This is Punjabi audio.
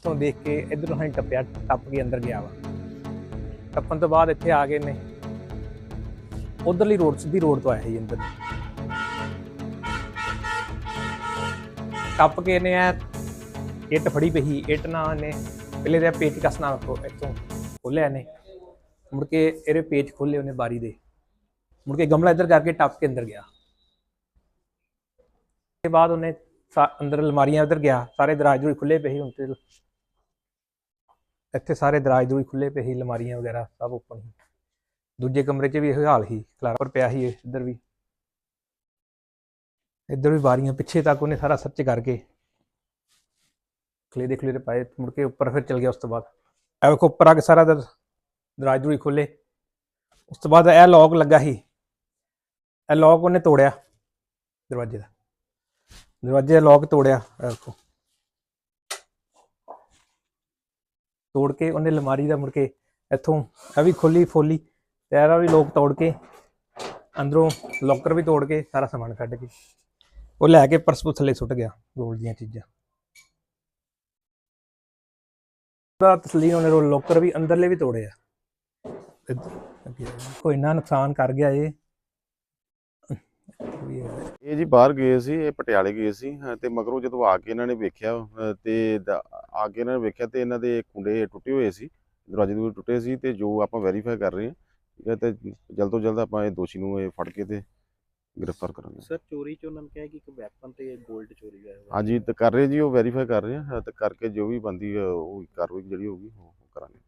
ਇੱਥੋਂ ਦੇਖ ਕੇ ਇਧਰੋਂ ਹਾਂ ਟੱਪਿਆ, ਟੱਪ ਕੇ ਅੰਦਰ ਗਿਆ ਵਾ। ਟੱਪਣ ਤੋਂ ਬਾਅਦ ਇੱਥੇ ਆ ਗਏ ਨੇ। ਉਧਰਲੀ ਰੋਡ, ਸਿੱਧੀ ਰੋਡ ਤੋਂ ਆਇਆ ਸੀ ਅੰਦਰ। ਟੱਪ ਕੇ ਨੇ ਆ, ਇੱਟ ਫੜੀ ਪਈ ਇੱਟ ਨਾਲ ਨੇ, ਪਹਿਲੇ ਤੇ ਪੇਚਕਸ ਨਾਲ ਇੱਥੋਂ ਖੋਲਿਆ ਨੇ ਮੁੜ ਕੇ ਇਹਦੇ ਪੇਚ ਖੋਲੇ ਉਹਨੇ ਬਾਰੀ ਦੇ। ਮੁੜ ਕੇ ਗਮਲਾ ਇੱਧਰ ਕਰਕੇ ਟੱਪ ਕੇ ਅੰਦਰ ਗਿਆ। ਤੇ ਬਾਅਦ ਉਹਨੇ ਅੰਦਰ ਅਲਮਾਰੀਆਂ ਉੱਧਰ ਗਿਆ, ਸਾਰੇ ਦਰਾਜ ਦਰੂਜ ਖੁੱਲੇ ਪਏ ਸੀ ਹੁਣ ਤੇ ਇੱਥੇ ਸਾਰੇ ਦਰਾਜ ਦਰੂਜ ਖੁੱਲੇ ਪਏ ਸੀ, ਅਲਮਾਰੀਆਂ ਵਗੈਰਾ ਸਭ ਓਪਨ ਸੀ। ਦੂਜੇ ਕਮਰੇ 'ਚ ਵੀ ਇਹੋ ਹਾਲ ਸੀ, ਖਲਾਰਾ ਪਰ ਪਿਆ ਸੀ ਇੱਧਰ ਵੀ। ਇੱਧਰ ਵੀ ਵਾਰੀਆਂ ਪਿੱਛੇ ਤੱਕ ਉਹਨੇ ਸਾਰਾ ਸਰਚ ਕਰਕੇ ਖਲੇ ਦੇ ਖਲੇ ਪਾਏ, ਮੁੜ ਕੇ ਉੱਪਰ ਫਿਰ ਚਲ ਗਿਆ ਉਸ ਤੋਂ ਬਾਅਦ। ਇਹ ਵੇਖੋ, ਉੱਪਰ ਆ ਕੇ ਸਾਰਾ ਦਰ, ਦਰਾਜ ਦਰੂਜ ਖੋਲੇ ਉਸ ਤੋਂ ਬਾਅਦ ਇਹ ਲੌਕ ਲੱਗਾ ਸੀ। ਇਹ ਲੌਕ ਉਹਨੇ ਤੋੜਿਆ ਦਰਵਾਜ਼ੇ ਦਾ। ਦਰਵਾਜ਼ੇ ਦਾ ਲੌਕ ਤੋੜਿਆ, ਇਹ ਵੇਖੋ। ਤੋੜ ਕੇ ਉਹਨੇ ਲਮਾਰੀ ਦਾ ਮੁੜ ਕੇ ਇੱਥੋਂ ਇਹ ਵੀ ਖੋਲੀ, ਫੋਲੀ ਤੇ ਇਹਦਾ ਵੀ ਲੋਕ ਤੋੜ ਕੇ ਅੰਦਰੋਂ ਲੋਕਰ ਵੀ ਤੋੜ ਕੇ ਸਾਰਾ ਸਮਾਨ ਕੱਢ ਕੇ ਉਹ ਲੈ ਕੇ ਪਰਸ ਥੱਲੇ ਸੁੱਟ ਗਿਆ ਗੋਲਡ ਦੀਆਂ ਚੀਜ਼ਾਂ। ਦਾ ਤਸਲੀਮ ਉਹਨੇ ਰੋ ਲੋਕਰ ਵੀ ਅੰਦਰਲੇ ਵੀ ਤੋੜੇ ਆ। ਕੋਈ ਨਾ ਨੁਕਸਾਨ ਕਰ ਗਿਆ ਇਹ। ਇਹ- ਜੀ ਬਾਹਰ ਗਏ ਸੀ ਇਹ ਪਟਿਆਲੇ ਗਏ ਸੀ ਤੇ ਮਗਰੋਂ ਜਦੋਂ ਆ ਕੇ ਇਹਨਾਂ ਨੇ ਵੇਖਿਆ ਤੇ ਦ- ਆ ਕੇ ਇਹਨਾਂ ਨੇ ਵੇਖਿਆ ਤੇ ਇਹਨਾਂ ਦੇ ਕੁੰਡੇ ਟੁੱਟੇ ਹੋਏ ਸੀ ਦਰਵਾਜ਼ੇ ਦੂਰ ਟੁੱਟੇ ਸੀ ਤੇ ਜੋ ਆਪਾਂ ਵੈਰੀਫਾਈ ਕਰ ਰਹੇ ਹਾਂ ਠੀਕ ਹੈ ਤੇ ਜਲਦ ਤੋਂ ਜਲਦ ਆਪਾਂ ਇਹ ਦੋਸ਼ੀ ਨੂੰ ਇਹ ਫੜ ਕੇ ਤੇ ਗ੍ਰਿਫਤਾਰ ਕਰਾਂਗੇ। ਸਰ ਚੋਰੀ ਚ ਉਹਨਾਂ ਨੇ ਕਿਹਾ ਕਿ ਇੱਕ ਵੈਪਨ ਤੇ 골ਡ ਚੋਰੀ ਹੋਇਆ ਹੋਇਆ। ਹਾਂਜੀ ਤੇ ਕਰ ਰਹੇ ਜੀ ਉਹ ਵੈਰੀਫਾਈ ਕਰ ਰਹੇ ਹਾਂ ਤੇ ਕਰਕੇ ਜੋ ਵੀ ਬੰਦੀ ਉਹ ਕਾਰਵਾਈ ਜਿਹੜੀ ਹੋਊਗੀ ਉਹ ਕਰਾਂਗੇ।